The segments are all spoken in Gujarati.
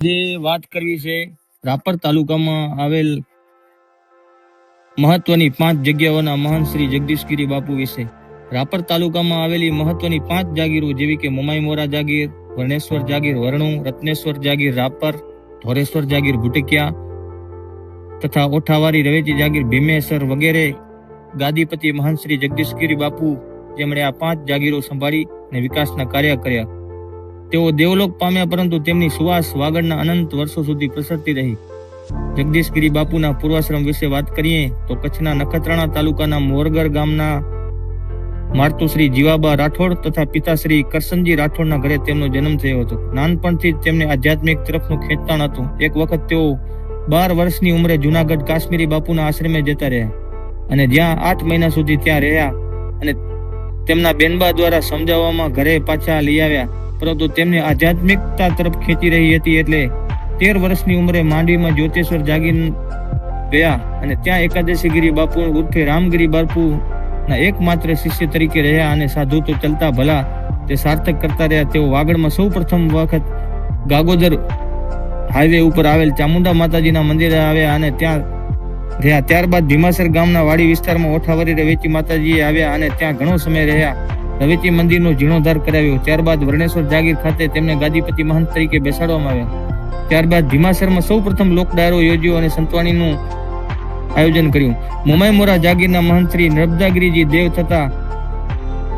જે વાત કરવી છે, રાપર તાલુકામાં આવેલ મહત્વની પાંચ જગ્યાઓના મહાન શ્રી જગદીશગીરી બાપુ વિશે. રાપર તાલુકામાં આવેલી મહત્વની પાંચ જાગીરો જેવી કે મોમાઈ મોરા જાગીર, વર્ણેશ્વર જાગીર, વરણું, રત્નેશ્વર જાગીર, રાપર, ધોરેશ્વર જાગીર, ભૂટકિયા તથા ઓઠાવારી, રવેચી જાગીર ભીમેશ્વર વગેરે ગાદીપતિ મહાન શ્રી જગદીશગીરી બાપુ જેમણે આ પાંચ જાગીરો સંભાળી અને વિકાસના કાર્ય કર્યા. તેઓ દેવલોક પામ્યા, પરંતુ તેમની સુવાસ વાગડના અનંત વર્ષો સુધી પ્રસરતી રહી. જગદીશગીરી બાપુના પૂર્વાશ્રમ વિશે વાત કરીએ, તો કચ્છના નખત્રાણા તાલુકાના મોરગર ગામના મારતુશ્રી જીવાબા રાઠોડ તથા પિતાશ્રી કરસનજી રાઠોડના ઘરે તેમનો જન્મ થયો હતો. નાનપણથી જ તેમને આધ્યાત્મિક તરફનું ખેંચાણ હતું. એક વખત તેઓ બાર વર્ષની ઉંમરે જુનાગઢ કાશ્મીરી બાપુના આશ્રમે જતા રહ્યા અને જ્યાં આઠ મહિના સુધી ત્યાં રહ્યા અને તેમના બેનબા દ્વારા સમજાવવામાં ઘરે પાછા લઈ આવ્યા. પરંતુ તેમને આધ્યાત્મિકતા તરફ ખેંચી રહી હતી એટલે તેર વર્ષની ઉંમરે માંડવીમાં જ્યોતેશ્વર જાગી ગયા અને ત્યાં એકાદશી ગીરી બાપુ ઉર્ફે રામગીરી બાપુના એકમાત્ર શિષ્ય તરીકે રહ્યા અને સાધુ તો ચલતા ભલા તે સાર્થક કરતા રહ્યા. તેઓ વાગડમાં સૌ પ્રથમ વખત ગાગોદર હાઈવે ઉપર આવેલ ચામુંડા માતાજીના મંદિરે આવ્યા અને ત્યાં રહ્યા. ત્યારબાદ ભીમાસર ગામના વાડી વિસ્તારમાં ઓઠાવરી વેચી માતાજીએ આવ્યા અને ત્યાં ઘણો સમય રહ્યા. રવેચી મંદિરનો જીર્ણોદ્ધાર કરાવ્યો. ત્યારબાદ વર્ણેશ્વર જાગીર ખાતે તેમને ગાદીપતિ મહંત તરીકે બેસાડવામાં આવ્યા. ત્યારબાદ ભીમાસરમાં સૌ પ્રથમ લોક ડાયરો યોજ્યો અને સંતવાણીનું આયોજન કર્યું. મોરા જાગીરના મહંત શ્રી નર્મદાગીરીજી દેવ થતા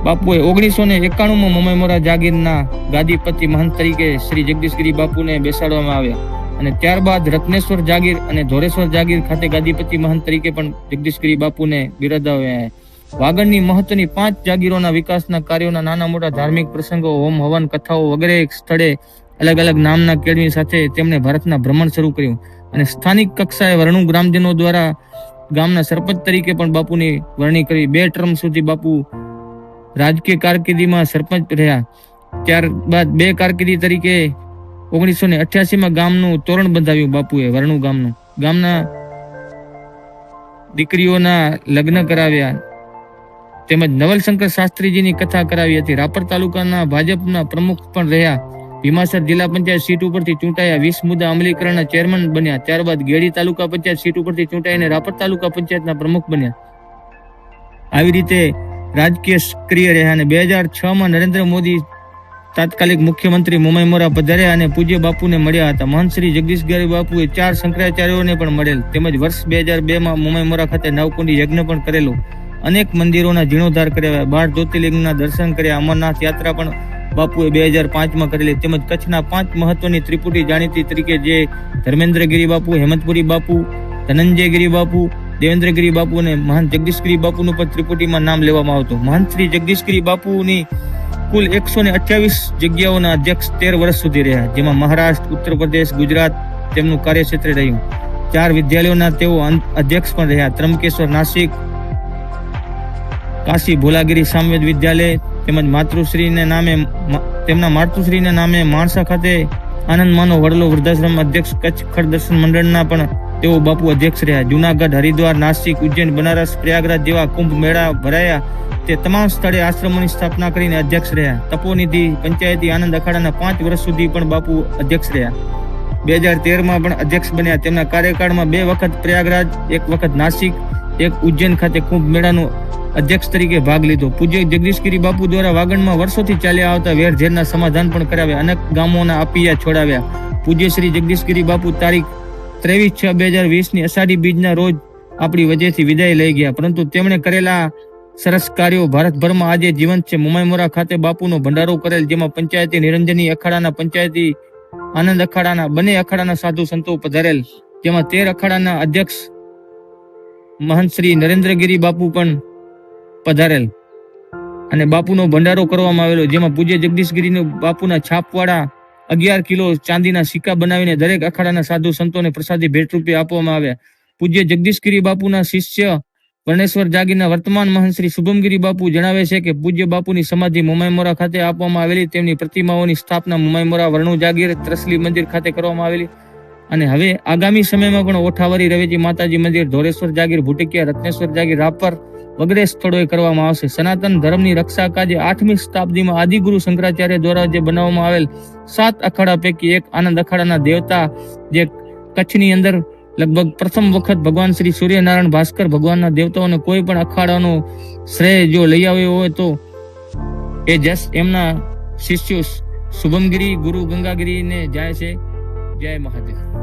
બાપુએ ઓગણીસો ને એકાણુંમાં મોરા જાગીરના ગાદીપતિ મહંત તરીકે શ્રી જગદીશગીરી બાપુને બેસાડવામાં આવ્યા. અને ત્યારબાદ રત્નેશ્વર જાગીર અને ધોરેશ્વર જાગીર ખાતે ગાદીપતિ મહંત તરીકે પણ જગદીશગીરી બાપુને બિરાદાવ્યા. વાગડની મહત્વની પાંચ જાગીરોના વિકાસના કાર્યોના નાના મોટા ધાર્મિક પ્રસંગો, હોમ હવન કથાઓ વગેરે સ્થળે અલગ અલગ નામના કેળવી સાથે તેમણે ભારતના ભ્રમણ શરૂ કર્યું. અને સ્થાનિક કક્ષાએ વર્ણુ ગ્રામજનો દ્વારા ગામના સરપંચ તરીકે પણ બાપુની વરણી કરી. બે ટર્મ સુધી બાપુ રાજકીય કારકિર્દીમાં સરપંચ રહ્યા. ત્યારબાદ બે કારકિર્દી તરીકે ઓગણીસો ને અઠ્યાસીમાં ગામનું તોરણ બંધાવ્યું બાપુએ વર્ણુ ગામનું. ગામના દીકરીઓના લગ્ન કરાવ્યા. તેમજ નવલશંકર શાસ્ત્રીજીની કથા કરાવી હતી. રાપર તાલુકાના ભાજપના પ્રમુખ પણ રહ્યા. ભીમાસર જિલ્લા પંચાયત સીટ ઉપરથી ચૂંટાયા. વીસ મુદ્દા અમલીકરણના ચેરમેન બન્યા. ત્યારબાદ ગેડી તાલુકા પંચાયત સીટ ઉપરથી ચૂંટાઈને રાપર તાલુકા પંચાયતના પ્રમુખ બન્યા. આવી રીતે રાજકીય સક્રિય રહ્યા અને બે હજાર છ માં નરેન્દ્ર મોદી તાત્કાલિક મુખ્યમંત્રી મુંબઈ મોરા પધાર્યા અને પૂજ્ય બાપુને મળ્યા હતા. મહંત શ્રી જગદીશગીરી બાપુએ ચાર શંકરાચાર્યોને પણ મળેલ. તેમજ વર્ષ બે હજાર બે માં મુંબઈ મોરા ખાતે નવકુંડી યજ્ઞ પણ કરેલો. અનેક મંદિરોના જીર્ણોદ્ધાર કર્યા. બાર જ્યોતિર્લિંગના દર્શન કર્યા. અમરનાથ યાત્રા પણ બાપુએ બે હજાર પાંચમાં કરેલી. તેમજ કચ્છના પાંચ મહત્વની ત્રિપુટી જાણીતી તરીકે જે ધર્મેન્દ્રગીરી બાપુ, હેમંતપુરી બાપુ, ધનંજયગીરી બાપુ, દેવેન્દ્રગીરી બાપુ અને મહાન જગદીશગીરી બાપુનું પણ ત્રિપુટીમાં નામ લેવામાં આવતું. મહાન શ્રી જગદીશગીરી બાપુની કુલ એકસો ને અઠ્યાવીસ જગ્યાઓના અધ્યક્ષ તેર વર્ષ સુધી રહ્યા. જેમાં મહારાષ્ટ્ર, ઉત્તર પ્રદેશ, ગુજરાત તેમનું કાર્યક્ષેત્ર રહ્યું. ચાર વિદ્યાલયોના તેઓ અધ્યક્ષ પણ રહ્યા. ત્રંબકેશ્વર નાસિક કાશી ભોલાગીરી સામવેદ વિદ્યાલય તેમજ માતૃશ્રીને નામે તેમના માતૃશ્રીને નામે માણસા ખાતે આનંદ માનો વડલો વૃદ્ધાશ્રમ અધ્યક્ષ કચ્છ ખડ દર્શન મંડળના પણ તેઓ બાપુ અધ્યક્ષ રહ્યા. જુનાગઢ, હરિદ્વાર, નાસિક, ઉજ્જૈન, બનારસ, પ્રયાગરાજ જેવા કુંભ મેળા ભરાયા તે તમામ સ્થળે આશ્રમોની સ્થાપના કરીને અધ્યક્ષ રહ્યા. તપોનિધિ, પંચાયતી, આનંદ અખાડાના પાંચ વર્ષ સુધી પણ બાપુ અધ્યક્ષ રહ્યા. બે હજાર તેરમાં પણ અધ્યક્ષ બન્યા. તેમના કાર્યકાળમાં બે વખત પ્રયાગરાજ, એક વખત નાસિક, એક ઉજ્જૈન ખાતે કુંભ મેળાનો અધ્યક્ષ તરીકે ભાગ લીધો. પૂજ્ય જગદીશગીરી બાપુ દ્વારા વાગણમાં વર્ષોથી ચાલ્યા આવતા વેરઝેરના સમાધાન પણ કરાવ્યા. અનેક ગામોના અપિયા છોડાવ્યા. પૂજ્ય શ્રી જગદીશગીરી બાપુ તારીખ ત્રેવીસ છ બે હજાર વીસની અષાઢી બીજના રોજ આપણી વજેથી વિદાય લઈ ગયા. પરંતુ તેમણે કરેલા સરસ કાર્યો ભારતભરમાં આજે જીવંત છે. મુંબઈ ખાતે બાપુનો ભંડારો કરેલ, જેમાં પંચાયતી નિરંજની અખાડાના પંચાયતી, આનંદ અખાડાના, બંને અખાડાના સાધુ સંતો પધારેલ. જેમાં તેર અખાડાના અધ્યક્ષ મહંત શ્રી નરેન્દ્રગીરી બાપુ પણ પધારેલ. અને બાપુનો ભંડારો કરવામાં આવેલો, જેમાં પૂજ્ય જગદીશગીરીનો બાપુના છાપવાળા અગિયાર કિલો ચાંદીના સિક્કા બનાવીને દરેક અખાડાના સાધુ સંતોને પ્રસાદી ભેટ રૂપે આપવામાં આવ્યા. પૂજ્ય જગદીશગીરી બાપુના શિષ્ય વર્ણેશ્વર જાગીરના વર્તમાન મહંત શ્રી શુભમગીરી બાપુ જણાવે છે કે પૂજ્ય બાપુની સમાધિ મુંબઈ ખાતે આપવામાં આવેલી, તેમની પ્રતિમાઓની સ્થાપના મુંબઈ મોરા વર્ણુ જાગીર ત્રસલી મંદિર ખાતે કરવામાં આવેલી. અને હવે આગામી સમયમાં પણ ઓઠાવરી રવેજી માતાજી મંદિર ધોરેશ્વર જાગીર, ભૂટકિયા, રત્નેશ્વર જાગીર, રાપર વગેરે સ્થળોએ કરવામાં આવશે. સનાતન ધર્મની રક્ષા કાજે આઠમી શતાબ્દીમાં આદિગુરુ શંકરાચાર્ય દ્વારા જે બનાવવામાં આવેલ સાત અખાડા પૈકી એક આનંદ અખાડાના દેવતા જે કચ્છની અંદર લગભગ પ્રથમ વખત ભગવાન શ્રી સૂર્યનારાયણ ભાસ્કર ભગવાનના દેવતાઓને કોઈ પણ અખાડાનો શ્રેય જો લઈ આવ્યો હોય તો એ જસ એમના શિષ્યો શુભમગીરી ગુરુ ગંગાગીરીને જાય છે. જય મહાદેવ.